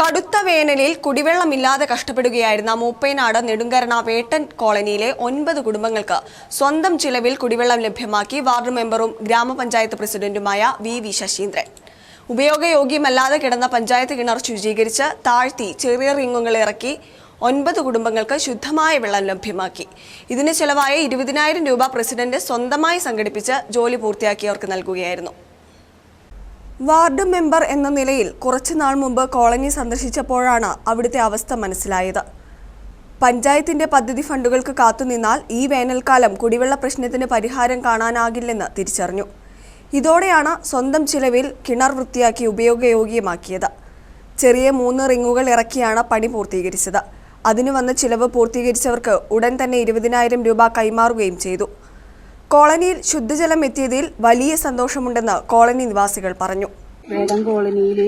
കടുത്ത വേനലിൽ കുടിവെള്ളമില്ലാതെ കഷ്ടപ്പെടുകയായിരുന്ന മൂപ്പൈനാട് നെടുങ്കരണ വേട്ടൻ കോളനിയിലെ ഒൻപത് കുടുംബങ്ങൾക്ക് സ്വന്തം ചിലവിൽ കുടിവെള്ളം ലഭ്യമാക്കി വാർഡ് മെമ്പറും ഗ്രാമപഞ്ചായത്ത് പ്രസിഡന്റുമായ വി വി ശശീന്ദ്രൻ. ഉപയോഗയോഗ്യമല്ലാതെ കിടന്ന പഞ്ചായത്ത് കിണർ ശുചീകരിച്ച് താഴ്ത്തി ചെറിയ റിങ്ങുകൾ ഇറക്കി ഒൻപത് കുടുംബങ്ങൾക്ക് ശുദ്ധമായ വെള്ളം ലഭ്യമാക്കി. ഇതിന് ചെലവായ ഇരുപതിനായിരം രൂപ പ്രസിഡന്റ് സ്വന്തമായി സംഘടിപ്പിച്ച് ജോലി പൂർത്തിയാക്കിയവർക്ക് നൽകുകയായിരുന്നു. വാർഡ് മെമ്പർ എന്ന നിലയിൽ കുറച്ചുനാൾ മുമ്പ് കോളനി സന്ദർശിച്ചപ്പോഴാണ് അവിടുത്തെ അവസ്ഥ മനസ്സിലായത്. പഞ്ചായത്തിന്റെ പദ്ധതി ഫണ്ടുകൾക്ക് കാത്തുനിന്നാൽ ഈ വേനൽക്കാലം കുടിവെള്ള പ്രശ്നത്തിന് പരിഹാരം കാണാനാകില്ലെന്ന് തിരിച്ചറിഞ്ഞു. ഇതോടെയാണ് സ്വന്തം ചിലവിൽ കിണർ വൃത്തിയാക്കി ഉപയോഗയോഗ്യമാക്കിയത്. ചെറിയ മൂന്ന് റിങ്ങുകൾ ഇറക്കിയാണ് പണി പൂർത്തീകരിച്ചത്. അതിനു വന്ന ചിലവ് പൂർത്തീകരിച്ചവർക്ക് ഉടൻ തന്നെ ഇരുപതിനായിരം രൂപ കൈമാറുകയും ചെയ്തു. കോളനിയിൽ ശുദ്ധജലം എത്തിയതിൽ വലിയ സന്തോഷമുണ്ടെന്ന് കോളനി നിവാസികൾ പറഞ്ഞു. വേദം കോളനിയിൽ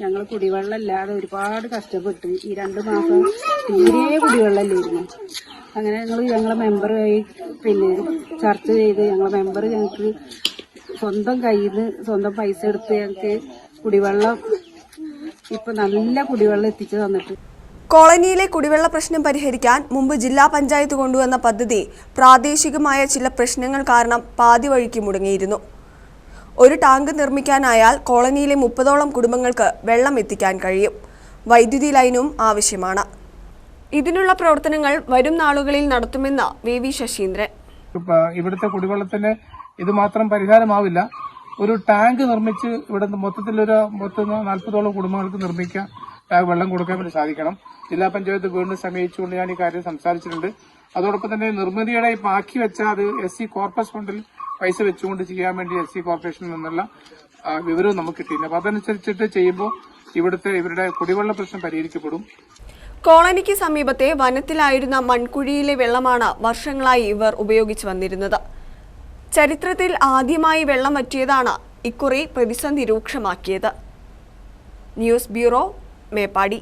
ഞങ്ങൾ കുടിവെള്ളം ഇല്ലാതെ ഒരുപാട് കഷ്ടപ്പെട്ടു ഈ രണ്ട് മാസം തീരെ കുടിവെള്ളമില്ലായിരുന്നു. അങ്ങനെ ഞങ്ങൾ ഞങ്ങളെ മെമ്പറുമായി പിന്നെ ചർച്ച ചെയ്ത് ഞങ്ങളെ മെമ്പർ ഞങ്ങൾക്ക് സ്വന്തം കയ്യിൽ നിന്ന് സ്വന്തം പൈസ എടുത്ത് ഞങ്ങൾക്ക് കുടിവെള്ളം ഇപ്പം നല്ല കുടിവെള്ളം എത്തിച്ചു തന്നിട്ട് കോളനിയിലെ കുടിവെള്ള പ്രശ്നം പരിഹരിക്കാൻ മുമ്പ് ജില്ലാ പഞ്ചായത്ത് കൊണ്ടുവന്ന പദ്ധതി പ്രാദേശികമായ ചില പ്രശ്നങ്ങൾ കാരണം പാതി വഴിക്ക് മുടങ്ങിയിരുന്നു. ഒരു ടാങ്ക് നിർമ്മിക്കാനായാൽ കോളനിയിലെ മുപ്പതോളം കുടുംബങ്ങൾക്ക് വെള്ളം എത്തിക്കാൻ കഴിയും. വൈദ്യുതി ലൈനും ആവശ്യമാണ്. ഇതിനുള്ള പ്രവർത്തനങ്ങൾ വരും നാളുകളിൽ നടത്തുമെന്ന് വി വി ശശീന്ദ്രൻ. ഇവിടുത്തെ കുടിവെള്ളത്തിന് ഇത് മാത്രം പരിഹാരമാവില്ല. ഒരു ടാങ്ക് നിർമ്മിച്ച് ഇവിടെ മൊത്തത്തിലൊരു മൊത്തം നാൽപ്പതോളം കുടുംബങ്ങൾക്ക് നിർമ്മിക്കാൻ ടാങ്ക് വെള്ളം കൊടുക്കാൻ വേണ്ടി സാധിക്കണം. ജില്ലാ പഞ്ചായത്ത് വീണ്ടും സമീപിച്ചുകൊണ്ട് ഞാൻ ഈ കാര്യം സംസാരിച്ചിട്ടുണ്ട്. അതോടൊപ്പം തന്നെ നിർമ്മിതിയുടെ ബാക്കി വെച്ച അത് എസ് സി കോർപ്പസ് ഫണ്ടിൽ പൈസ വെച്ചുകൊണ്ട് ചെയ്യാൻ വേണ്ടി എസ് സി കോർപ്പറേഷനിൽ നിന്നുള്ള വിവരവും നമുക്ക് കിട്ടിയിട്ടുണ്ട്. അപ്പൊ അതനുസരിച്ചിട്ട് ചെയ്യുമ്പോൾ ഇവിടുത്തെ ഇവരുടെ കുടിവെള്ള പ്രശ്നം പരിഹരിക്കപ്പെടും. കോളനിക്ക് സമീപത്തെ വനത്തിലായിരുന്ന മൺകുഴിയിലെ വെള്ളമാണ് വർഷങ്ങളായി ഇവർ ഉപയോഗിച്ചു വന്നിരുന്നത്. ചരിത്രത്തിൽ ആദ്യമായി വെള്ളം വറ്റിയതാണ് ഇക്കുറി പ്രതിസന്ധി രൂക്ഷമാക്കിയത്. News bureau Meppadi